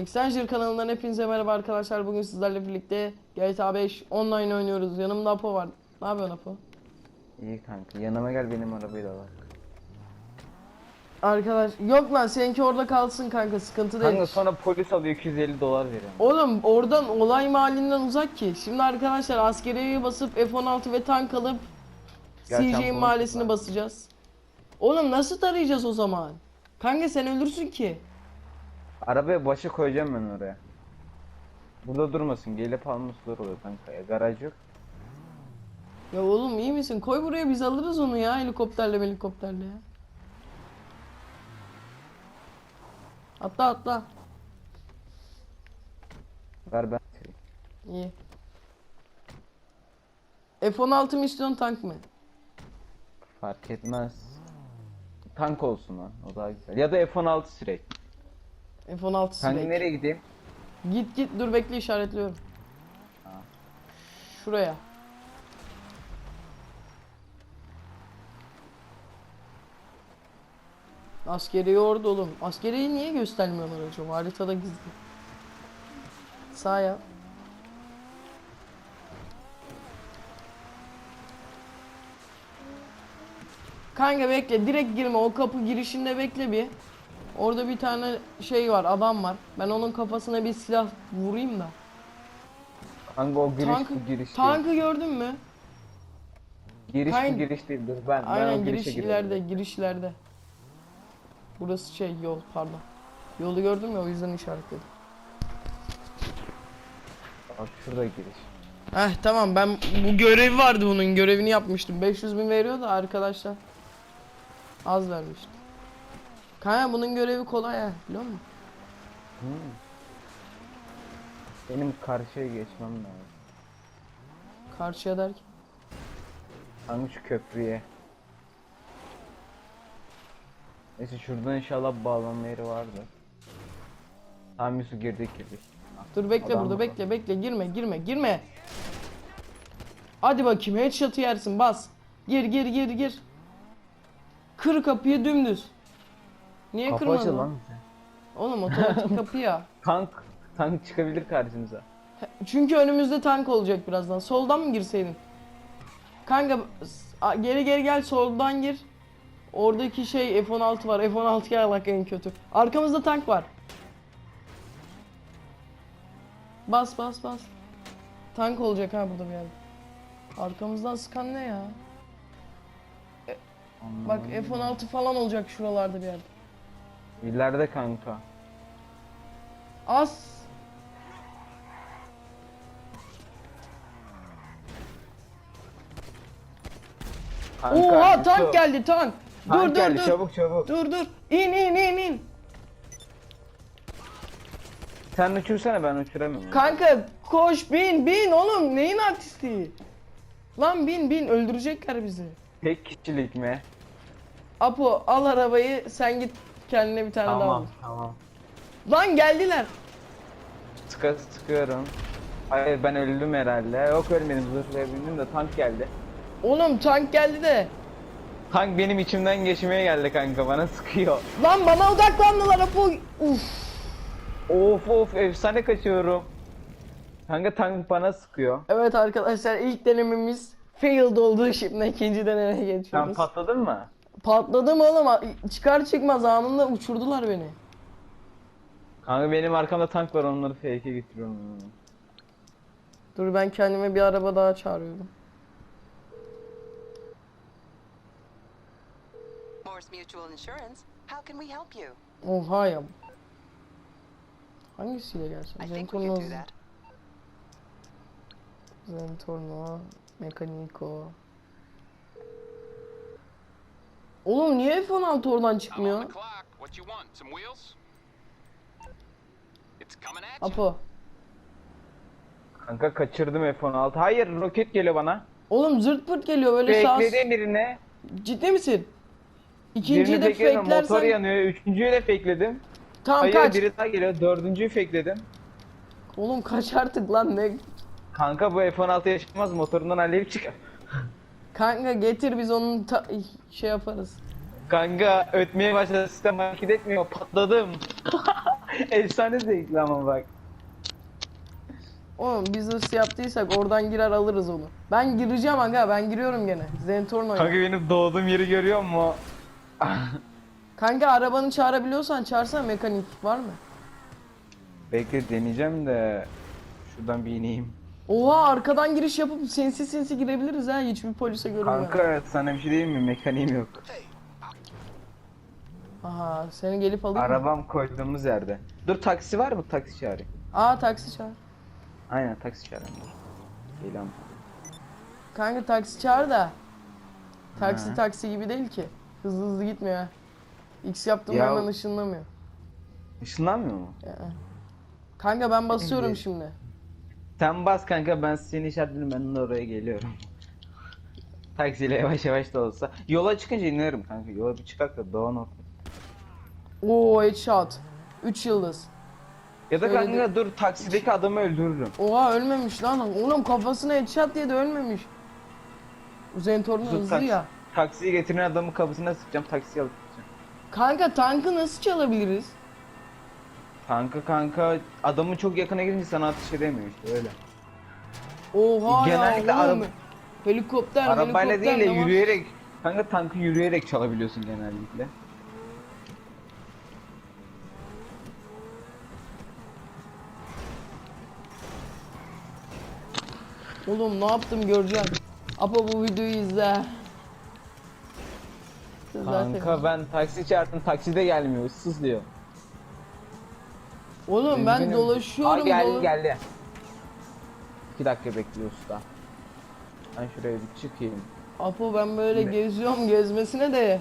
Extension kanalından hepinize merhaba arkadaşlar. Bugün sizlerle birlikte GTA 5 online oynuyoruz. Yanımda Apo var. Ne yapıyorsun Apo? İyi kanka yanıma gel benim arabayı da bak. Arkadaş yok lan seninki orada kalsın kanka sıkıntı değil. Kanka sonra polis alıyor 250 dolar veriyor. Oğlum oradan olay mahallinden uzak ki. Şimdi arkadaşlar askeriye basıp F-16 ve tank alıp Gel sen CJ konuş mahallesini basacağız. Oğlum nasıl tarayacağız o zaman? Kanka sen ölürsün ki. Arabaya başı koyacağım ben oraya. Burada durmasın gelip almışlar oluyor kanka ya garaj yok. Ya oğlum iyi misin? Koy buraya biz alırız onu ya helikopterle helikopterle ya. Atla atla. Ver ben. İyi. F-16 mı istiyorsun tank mı? Fark etmez. Tank olsun lan o daha güzel. Ya da F-16 sürek. F-16 Kanka nereye gideyim? Git git dur bekle işaretliyorum. Ha. Şuraya. Askeriye orada oğlum. Askeriyeyi niye göstermiyorlar acaba? Haritada gizli. Sağ yap. Kanka bekle direkt girme o kapı girişinde bekle bir. Orada bir tane şey var adam var. Ben onun kafasına bir silah vurayım da. Kanka o giriş Tankı, giriş tankı gördün mü? Giriş Aynen. giriş değil dur ben. ben o Aynen girişe giriş ileride, giriş ileride. Burası şey yol pardon. Yolu gördüm ya o yüzden işaretledim. Bak şurada giriş. Heh tamam ben bu görevi vardı bunun görevini yapmıştım. 500 bin veriyor da arkadaşlar. Az vermişti. Kaya bunun görevi kolay ha biliyor musun? Hmm. Benim karşıya geçmem lazım. Karşıya derken. Kanka şu köprüye. Neyse şuradan inşallah bağlanma yeri vardır. Tamam Yusuf girdik girdik. Dur bekle Adam burada var. bekle bekle girme girme girme. Hadi bakayım headshot'ı yersin bas. Gir gir gir gir. Kır kapıyı dümdüz. Niye Kapı kırmadın? açıl lan? Oğlum otomatik kapı ya. Tank, tank çıkabilir karşımıza. Çünkü önümüzde tank olacak birazdan. Soldan mı girseydin? Kanka a- geri geri gel soldan gir. Oradaki şey F-16 var. F-16 gel bak en kötü. Arkamızda tank var. Bas bas bas. Tank olacak ha burada bir yerde. Arkamızdan sıkan ne ya? Bak F-16 falan olacak şuralarda bir yerde. İleride kanka. Az. Kanka, Oha tank geldi tank. Tank dur dur geldi, dur. Çabuk çabuk. Dur dur. İn in in in. Sen uçursana ben uçuramıyorum. Kanka koş bin bin oğlum neyin artisti? Lan bin bin öldürecekler bizi. Tek kişilik mi? Apo al arabayı sen git kendine bir tane daha al. Tamam tamam. Lan geldiler. Sıka sıkıyorum. Hayır ben öldüm herhalde. Yok ölmedim zırhlayabildim de tank geldi. Oğlum tank geldi de. Tank benim içimden geçmeye geldi kanka bana sıkıyor. Lan bana odaklandılar Apo. Uf. Of of efsane kaçıyorum. Kanka tank bana sıkıyor. Evet arkadaşlar ilk denememiz failed oldu. Şimdi ikinci denemeye Sen geçiyoruz. patladın mı? Patladım oğlum. Çıkar çıkmaz anında uçurdular beni. Kanka benim arkamda tank var onları fake'e getiriyorum. Dur ben kendime bir araba daha çağırıyorum. Morse Mutual Insurance. How can we help you? Oha ya. Hangisiyle gelsin? I think we Zentorno, can do that. Zentorno, Mekaniko. Oğlum niye F-16 oradan çıkmıyor? Apo. Kanka kaçırdım F-16. Hayır roket geliyor bana. Oğlum zırt pırt geliyor böyle sağ... Fakeledim birine. Ciddi misin? İkinciyi de fakeledim motor yanıyor. Üçüncüyü de fakeledim. Tamam Hayır kaç. biri daha geliyor. Dördüncüyü fakeledim. Oğlum kaç artık lan ne? Kanka bu F-16 yaşamaz motorundan alev çıkar. Kanka getir biz onun ta- şey yaparız. Kanka ötmeye başladı sistem hareket etmiyor patladım. Efsane zevkli ama bak. Oğlum biz hırs yaptıysak oradan girer alırız onu. Ben gireceğim aga ben giriyorum gene. Zentorn. Kanka benim doğduğum yeri görüyor musun? Kanka arabanı çağırabiliyorsan çağırsana mekanik var mı? Bekle deneyeceğim de şuradan bir ineyim. Oha arkadan giriş yapıp sinsi sinsi girebiliriz ha hiçbir polise görünmeden. Kanka sana bir şey diyeyim mi? Mekaniğim yok. Aha seni gelip alayım mı? Arabam koyduğumuz yerde. Dur taksi var mı? Taksi çağırayım. Aa taksi çağır. Aynen taksi çağırayım. Geliyorum. Kanka taksi çağır da. Taksi Ha. taksi gibi değil ki. Hızlı hızlı gitmiyor ha. X yaptım Ya- hemen ışınlamıyor. Işınlanmıyor mu? Ya. Kanka ben basıyorum Şimdi- şimdi. Sen bas kanka ben seni işaretledim ben de oraya geliyorum. Taksiyle yavaş yavaş da olsa. Yola çıkınca inerim kanka. Yola bir çıkak da doğan orta. Oo headshot. 3 yıldız. Ya da Öyle kanka dur taksideki adamı öldürürüm. Oha ölmemiş lan. Oğlum kafasına headshot diye de ölmemiş. Zentorn'un Dur, hızlı taksi- ya. Taksiyi getiren adamın kafasına sıkacağım taksiyi alıp gideceğim. Kanka tankı nasıl çalabiliriz? Kanka kanka adamın çok yakına gidince sana atış edemiyor işte öyle. Oha Genellikle ya oğlum. araba- Helikopter, Arabayla helikopter değil de var? yürüyerek kanka tankı yürüyerek çalabiliyorsun genellikle. Oğlum ne yaptım göreceksin. Apo bu videoyu izle. Zaten. Kanka ben taksi çağırdım takside gelmiyor ıssız diyor. Oğlum ben Benim- dolaşıyorum. Aa, geldi dola- geldi. 2 dakika bekliyor usta. Ben şuraya bir çıkayım. Apo ben böyle Ne? geziyorum gezmesine de.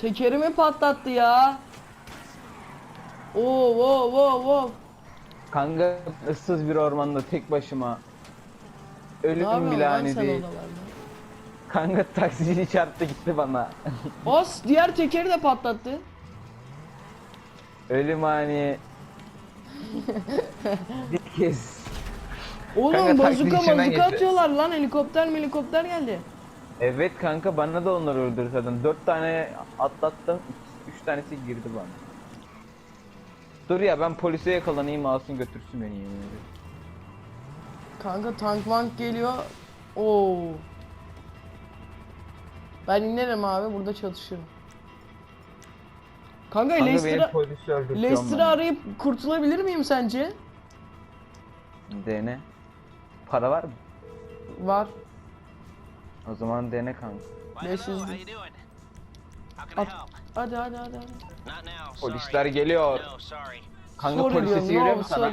Tekerimi patlattı ya. Oo wo wo wo. Kanka ıssız bir ormanda tek başıma. Ne Ölüm yapıyorsun bile lan hani sen değil. Kanka taksici çarptı gitti bana. Os diğer tekeri de patlattı. Ölüm hani. bir kez. Oğlum Kanka taksi bazuka içinden mazuka geçti. atıyorlar lan helikopter helikopter geldi. Evet kanka bana da onları öldürdü zaten. 4 tane atlattım. 3 tanesi girdi bana. Dur ya ben polise yakalanayım alsın götürsün beni yemin ederim. Kanka tank vank geliyor. Oo. Ben inerim abi burada çalışırım. Kanka, Kanka Leicester'ı Leicester'ı arayıp kurtulabilir miyim sence? Dene. Para var mı? Var. O zaman dene kanka. Well, This hello, is how the- you doing? How can I At- help? Hadi hadi hadi hadi. Polisler geliyor. Kanka Sorry polis diyorum, sesi geliyor no, mu sana?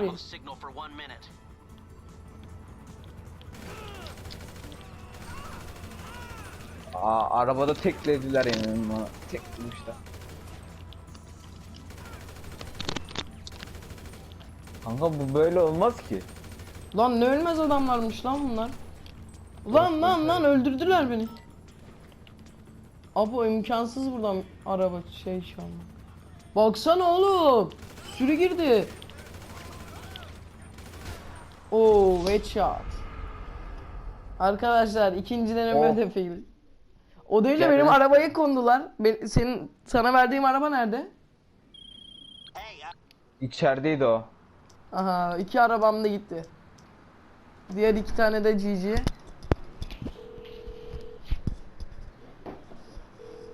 Aa, arabada teklediler yani bana. Tek bulmuşlar. Kanka bu böyle olmaz ki. Lan ne ölmez adamlarmış lan bunlar. Lan lan lan öldürdüler beni. Abo imkansız buradan araba şey şu an. Baksana oğlum. Sürü girdi. Oo headshot. Arkadaşlar ikinci deneme Oh. de fail. O değil de Gel benim lan. arabaya kondular. Ben, senin sana verdiğim araba nerede? İçerideydi o. Aha iki arabam da gitti. Diğer iki tane de GG.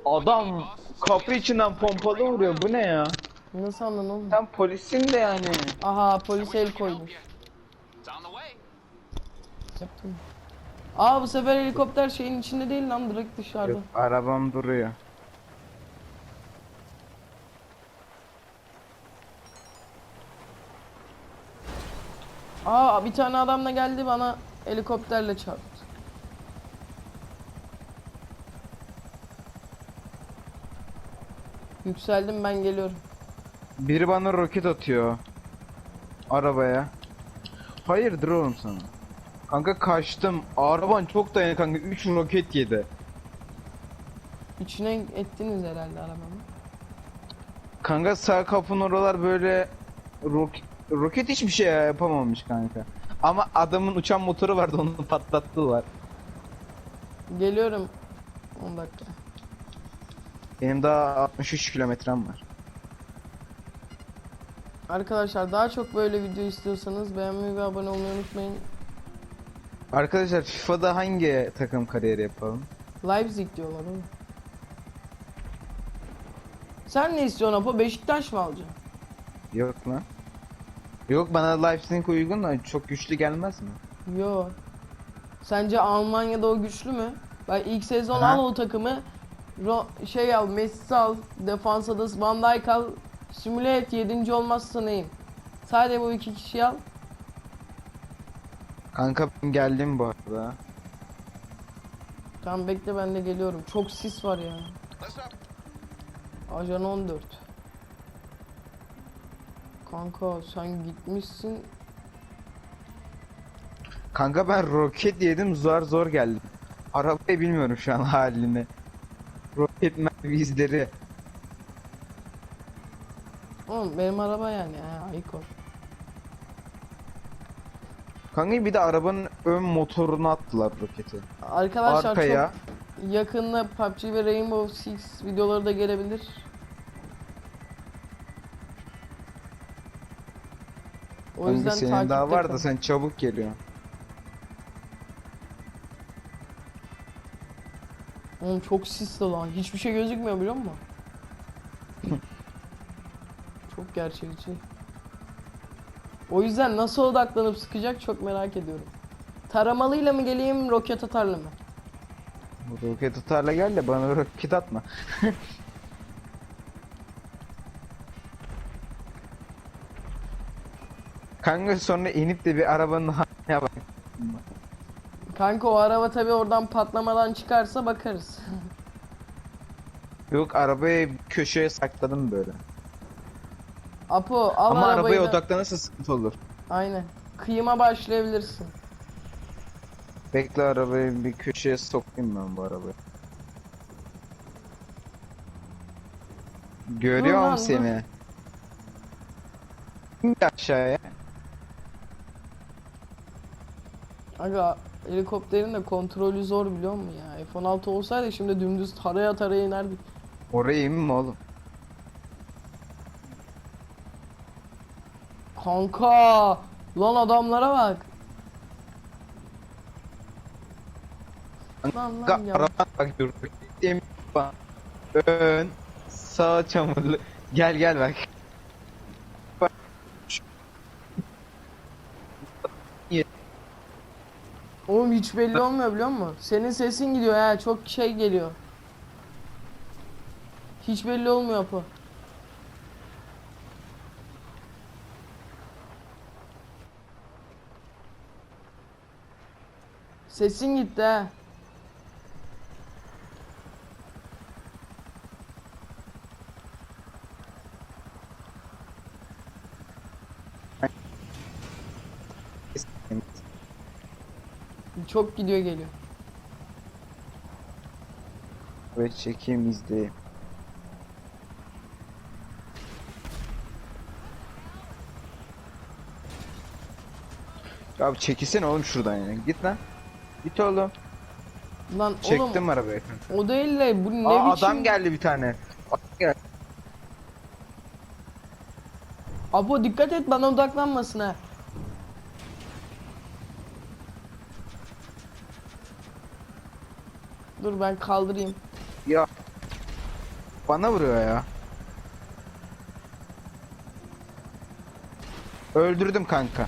Adam kapı içinden pompalı vuruyor. Bu ne ya? Nasıl anladın oğlum? Sen polisin de yani. Aha polis el koymuş. Yaptım. Aa bu sefer helikopter şeyin içinde değil lan direkt dışarıda. Yok, arabam duruyor. Aa bir tane adam da geldi bana helikopterle çarptı. Yükseldim ben geliyorum. Biri bana roket atıyor. Arabaya. Hayırdır oğlum sana? Kanka kaçtım. Araban çok dayanıklı kanka. 3 roket yedi. İçine ettiniz herhalde arabamı. Kanka sağ kapının oralar böyle roket, roket hiçbir şey yapamamış kanka. Ama adamın uçan motoru vardı onu patlattılar. Geliyorum. 10 dakika. Benim daha 63 kilometrem var. Arkadaşlar daha çok böyle video istiyorsanız beğenmeyi ve abone olmayı unutmayın. Arkadaşlar FIFA'da hangi takım kariyeri yapalım? Leipzig diyorlar oğlum. Sen ne istiyorsun Apo? Beşiktaş mı alacaksın? Yok lan. Yok bana Leipzig uygun da çok güçlü gelmez mi? Yo. Sence Almanya'da o güçlü mü? Ben ilk sezon Ha. al o takımı. Ro- şey al, Messi al, defansa da Van Dijk al. Simüle et 7. olmazsa neyim? Sadece bu iki kişi al. Kanka ben geldim bu arada. Tamam bekle ben de geliyorum. Çok sis var ya. Ajan 14. Kanka sen gitmişsin. Kanka ben roket yedim zor zor geldim. Arabayı bilmiyorum şu an halini. Roket mermi izleri. Oğlum benim araba yani ha Aykor. Kanka bir de arabanın ön motorunu attılar roketi. Arkadaşlar Arkaya. çok yakında PUBG ve Rainbow Six videoları da gelebilir. O Kanka yüzden senin daha var da sen çabuk geliyorsun. Oğlum çok sisli lan. Hiçbir şey gözükmüyor biliyor musun? çok gerçekçi. O yüzden nasıl odaklanıp sıkacak çok merak ediyorum. Taramalıyla mı geleyim, roket atarla mı? Roket atarla gel de bana roket atma. Kanka sonra inip de bir arabanın haline bak. Kanka o araba tabi oradan patlamadan çıkarsa bakarız. Yok arabayı köşeye sakladım böyle. Apo al Ama arabayı arabaya da- odaklanırsa sıkıntı olur. Aynen. Kıyıma başlayabilirsin. Bekle arabayı bir köşeye sokayım ben bu arabayı. Dur Görüyorum lan, seni. İn aşağıya. Aga helikopterin de kontrolü zor biliyor musun ya? F-16 olsaydı şimdi dümdüz taraya taraya inerdik. Oraya inme oğlum. Kanka! Lan adamlara bak. Lan ya. araba bak dur. Ön sağ çamurlu. Gel gel bak. Oğlum hiç belli olmuyor biliyor musun? Senin sesin gidiyor ha çok şey geliyor. Hiç belli olmuyor Apo. Sesin gitti ha. Çok gidiyor geliyor. Ve çekeyim izleyeyim. Ya bir çekilsene oğlum şuradan yani. Git lan. Git oğlum. Lan Çektim oğlum arabayı. o değil de bu ne Aa, biçim? adam geldi bir tane. Apo dikkat et bana odaklanmasın ha. Dur ben kaldırayım. Ya. Bana vuruyor ya. Öldürdüm kanka.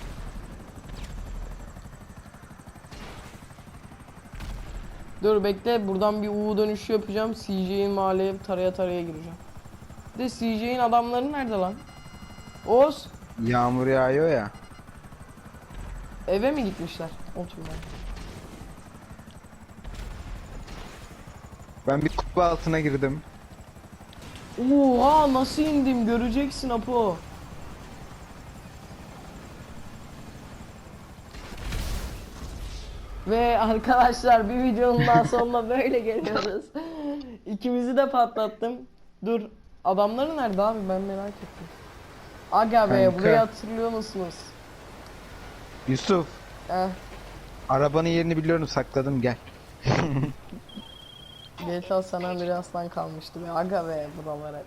Dur bekle buradan bir U dönüşü yapacağım. CJ'in mahalleye taraya taraya gireceğim. Bir De CJ'in adamları nerede lan? Oğuz Yağmur yağıyor ya. eve mi gitmişler? Oturmaya. Ben bir kubbe altına girdim. Oha nasıl indim göreceksin Apo. Ve arkadaşlar bir videonun daha sonuna böyle geliyoruz. İkimizi de patlattım. Dur adamları nerede abi ben merak ettim. Aga be Kanka. burayı hatırlıyor musunuz? Yusuf. Eh, Arabanın yerini biliyorum sakladım gel. GTA San Andreas'tan kalmıştı be. Aga be buralara.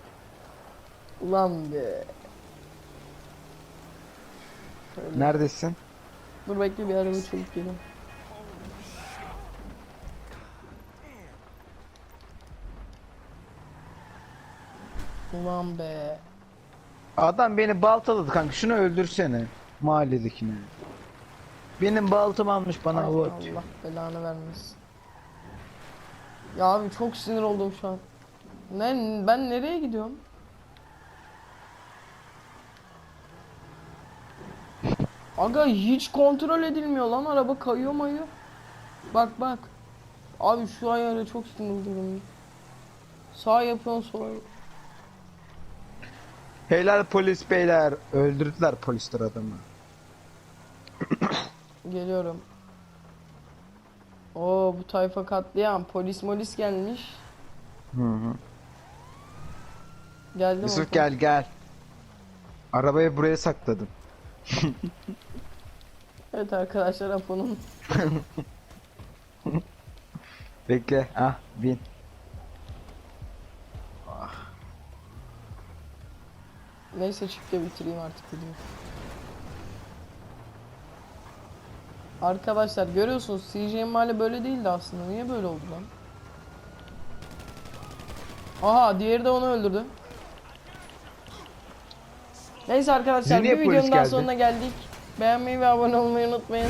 Ulan be. Şöyle. Neredesin? Dur bekle bir araba çabuk gelin. Ulan be. Adam beni baltaladı kanka. Şunu öldürsene. Mahalledekini. Benim baltım almış bana Ay, avut. Allah belanı vermesin. Ya abi çok sinir oldum şu an. Ne ben nereye gidiyorum? Aga hiç kontrol edilmiyor lan araba kayıyor mayıyor. Bak bak. Abi şu ayara çok sinir oldum. Sağ yapıyorsun sol. Helal polis beyler. Öldürdüler polisler adamı. Geliyorum. Oo bu tayfa katliam. Polis molis gelmiş. Hı hı. Geldi mi? Yusuf gel gel. Arabayı buraya sakladım. Evet arkadaşlar Apo'nun Bekle. Ah bin. Neyse da bitireyim artık videoyu. Arkadaşlar görüyorsunuz CJ'nin hali böyle değildi aslında. Niye böyle oldu lan? Aha diğeri de onu öldürdü. Neyse arkadaşlar niye bir videonun daha geldi? sonuna geldik. Beğenmeyi ve abone olmayı unutmayın.